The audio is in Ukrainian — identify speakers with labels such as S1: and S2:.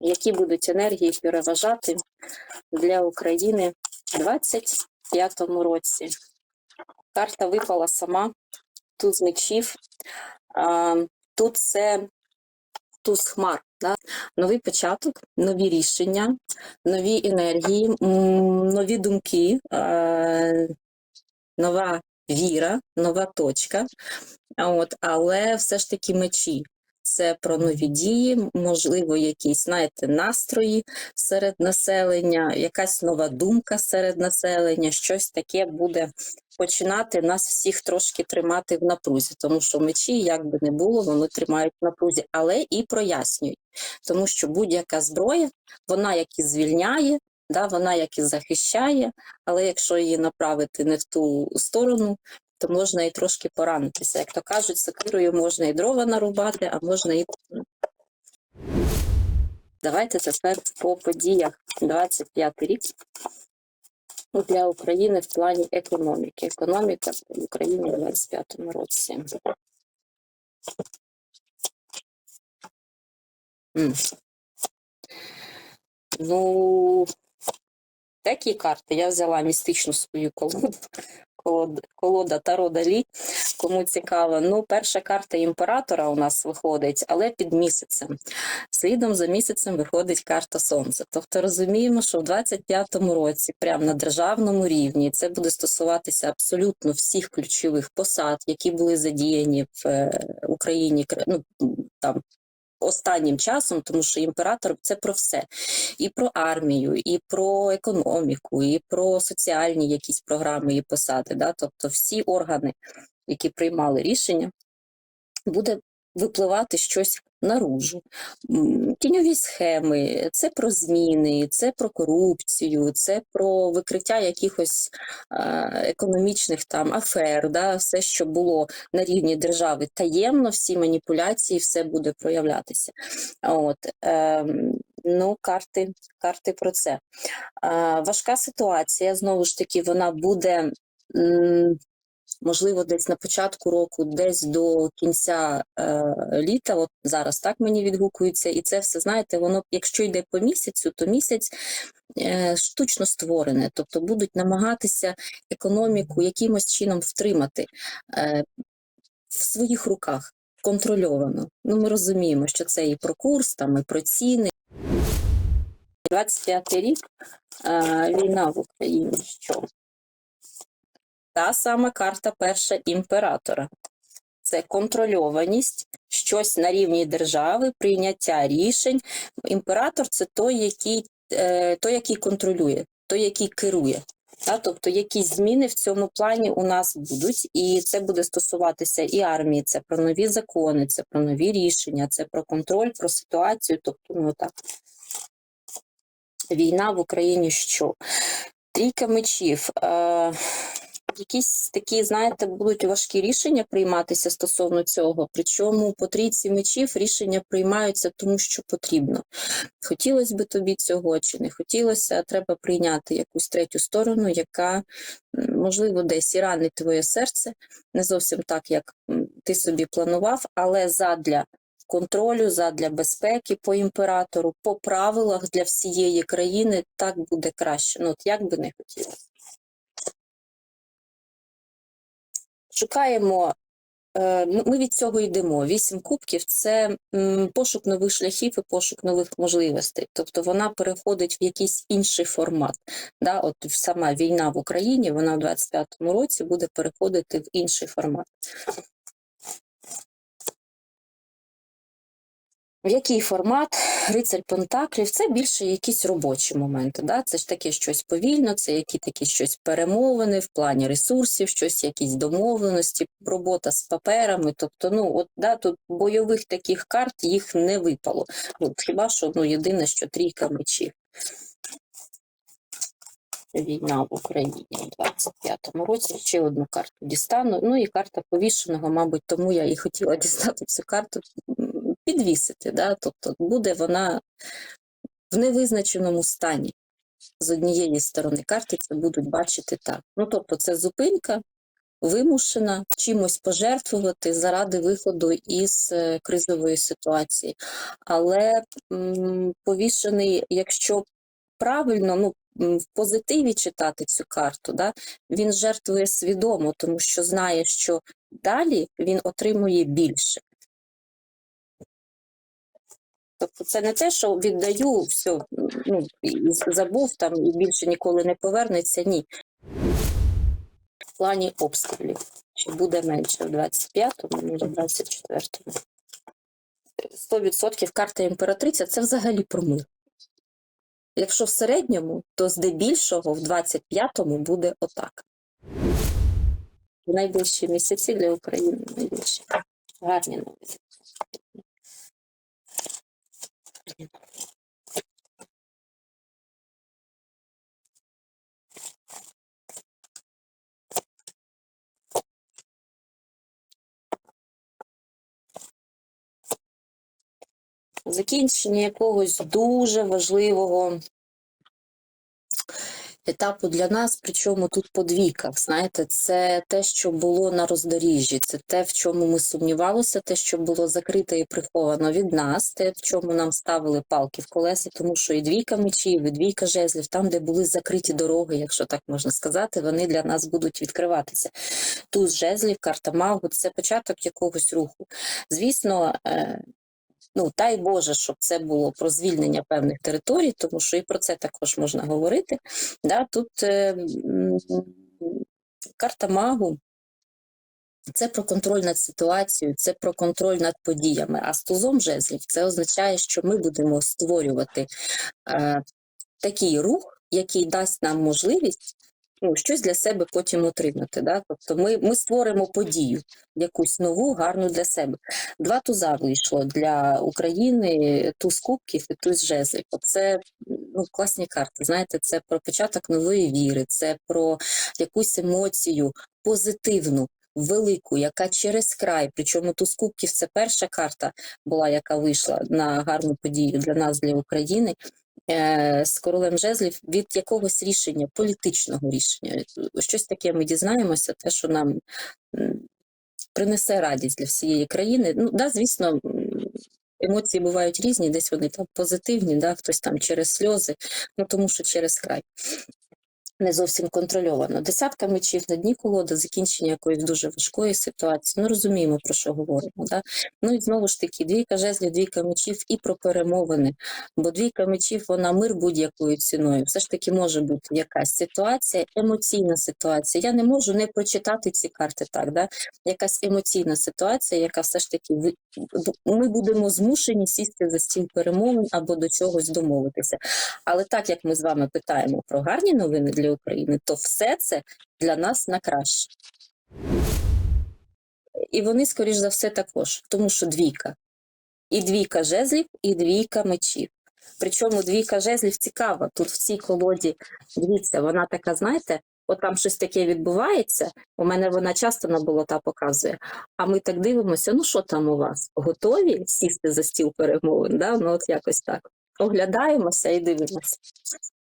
S1: які будуть енергії переважати для України в 25-му році. Карта випала сама, туз мечів. Тут це туз хмар. Да? Новий початок, нові рішення, нові енергії, нові думки, нова віра, нова точка. От, але все ж таки мечі. Це про нові дії, можливо, якісь, знаєте, настрої серед населення, якась нова думка серед населення, щось таке буде починати нас всіх трошки тримати в напрузі, тому що мечі, як би не було, вони тримають в напрузі, але і прояснюють, тому що будь-яка зброя, вона як і звільняє, да, вона як і захищає, але якщо її направити не в ту сторону, то можна і трошки поранитися. Як то кажуть, сокирою можна і дрова нарубати, а можна і. Давайте тепер по подіях 25 рік для України в плані економіки. Економіка в Україні в 25 році. Ну, такі карти. Я взяла містичну свою колоду. Колода, Таро Далі, кому цікаво. Ну, перша карта імператора у нас виходить, але під місяцем. Слідом за місяцем виходить карта Сонця. Тобто розуміємо, що в 25-му році, прямо на державному рівні, це буде стосуватися абсолютно всіх ключових посад, які були задіяні в е, Україні кр- ну, там. Останнім часом, тому що імператор це про все, і про армію, і про економіку, і про соціальні якісь програми і посади. Да? Тобто всі органи, які приймали рішення, буде випливати щось наружу. Тіньові схеми, це про зміни, це про корупцію, це про викриття якихось е, економічних там афер, да? все, що було на рівні держави таємно, всі маніпуляції, все буде проявлятися. От, ем, ну, карти, карти про це. Е, важка ситуація, знову ж таки, вона буде. Можливо, десь на початку року, десь до кінця е, літа, от зараз так мені відгукується, і це все, знаєте, воно, якщо йде по місяцю, то місяць е, штучно створене, тобто будуть намагатися економіку якимось чином втримати е, в своїх руках контрольовано. Ну, ми розуміємо, що це і про курс, там, і про ціни. 25 рік е, війна в Україні. Що? Та сама карта перша імператора. Це контрольованість, щось на рівні держави, прийняття рішень. Імператор це той, який, е, той, який контролює, той, який керує. Та, тобто якісь зміни в цьому плані у нас будуть, і це буде стосуватися і армії, це про нові закони, це про нові рішення, це про контроль, про ситуацію. Тобто, ну так. Війна в Україні що? Трійка мечів. Е, якісь такі, знаєте, будуть важкі рішення прийматися стосовно цього. Причому по трійці мечів рішення приймаються тому, що потрібно. Хотілося би тобі цього чи не хотілося, треба прийняти якусь третю сторону, яка, можливо, десь і ранить твоє серце, не зовсім так, як ти собі планував, але задля контролю, задля безпеки по імператору, по правилах для всієї країни так буде краще. Ну, от як би не хотілося. Шукаємо. е, ну, Ми від цього йдемо. Вісім кубків це пошук нових шляхів і пошук нових можливостей. Тобто вона переходить в якийсь інший формат. Да? От сама війна в Україні, вона в 25-му році буде переходити в інший формат. В який формат рицарь Пентаклів це більше якісь робочі моменти. Да? Це ж таке щось повільно, це які такі щось перемовини в плані ресурсів, щось, якісь домовленості, робота з паперами. Тобто, ну от да, тут бойових таких карт їх не випало. Ну, хіба що ну, єдине, що трійка мечів. Війна в Україні у 25-му році. Ще одну карту дістану. Ну і карта повішеного, мабуть, тому я і хотіла дістати цю карту, підвісити. Да? Тобто буде вона в невизначеному стані. З однієї сторони карти це будуть бачити так. Ну, тобто, це зупинка, вимушена чимось пожертвувати заради виходу із е, кризової ситуації. Але м, повішений, якщо правильно, ну в позитиві читати цю карту, да, він жертвує свідомо, тому що знає, що далі він отримує більше. Тобто це не те, що віддаю, все, ну, забув там і більше ніколи не повернеться. Ні. В плані обстрілів. Чи буде менше в 25-му, ніж в 24-му. 100% карта імператриця це взагалі про мир. Якщо в середньому, то здебільшого в 25-му буде отак. Найближчі місяці для України найбільші. Гарні новини. Закінчення якогось дуже важливого етапу для нас, причому тут по двійках. Знаєте, це те, що було на роздоріжжі, це те, в чому ми сумнівалися, те, що було закрите і приховано від нас, те, в чому нам ставили палки в колеса, тому що і двійка мечів, і двійка жезлів, там, де були закриті дороги, якщо так можна сказати, вони для нас будуть відкриватися. Туз жезлів, карта магу це початок якогось руху. Звісно, е, ну дай Боже, щоб це було про звільнення певних територій, тому що і про це також можна говорити. Да, тут е, карта магу. Це про контроль над ситуацією, це про контроль над подіями. А з жезлів це означає, що ми будемо створювати е, такий рух, який дасть нам можливість ну, щось для себе потім отримати. Да? Тобто ми, ми створимо подію, якусь нову, гарну для себе. Два туза вийшло для України, туз кубків і туз жезлів. Це ну, класні карти. Знаєте, це про початок нової віри, це про якусь емоцію позитивну. Велику, яка через край, причому туз кубків це перша карта була, яка вийшла на гарну подію для нас, для України з королем жезлів від якогось рішення, політичного рішення. Щось таке ми дізнаємося, те, що нам принесе радість для всієї країни. Ну, да, звісно, емоції бувають різні, десь вони там позитивні, да, хтось там через сльози, ну тому що через край. Не зовсім контрольовано. Десятка мечів на дні колоди, закінчення якоїсь дуже важкої ситуації. Ну розуміємо, про що говоримо. Да? Ну і знову ж таки, двійка жезлів, двійка мечів і про перемовини. Бо двійка мечів, вона мир будь-якою ціною. Все ж таки може бути якась ситуація, емоційна ситуація. Я не можу не прочитати ці карти так. Да? Якась емоційна ситуація, яка все ж таки ми будемо змушені сісти за стіл перемовин або до чогось домовитися. Але так як ми з вами питаємо про гарні новини для України, то все це для нас на краще. І вони, скоріш за все, також, тому що двійка. І двійка жезлів, і двійка мечів. Причому двійка жезлів цікава. Тут в цій колоді, дивіться, вона така, знаєте, от там щось таке відбувається. У мене вона часто на болота показує. А ми так дивимося, ну що там у вас? Готові сісти за стіл перемовин? Да? Ну, от якось так. Оглядаємося і дивимося.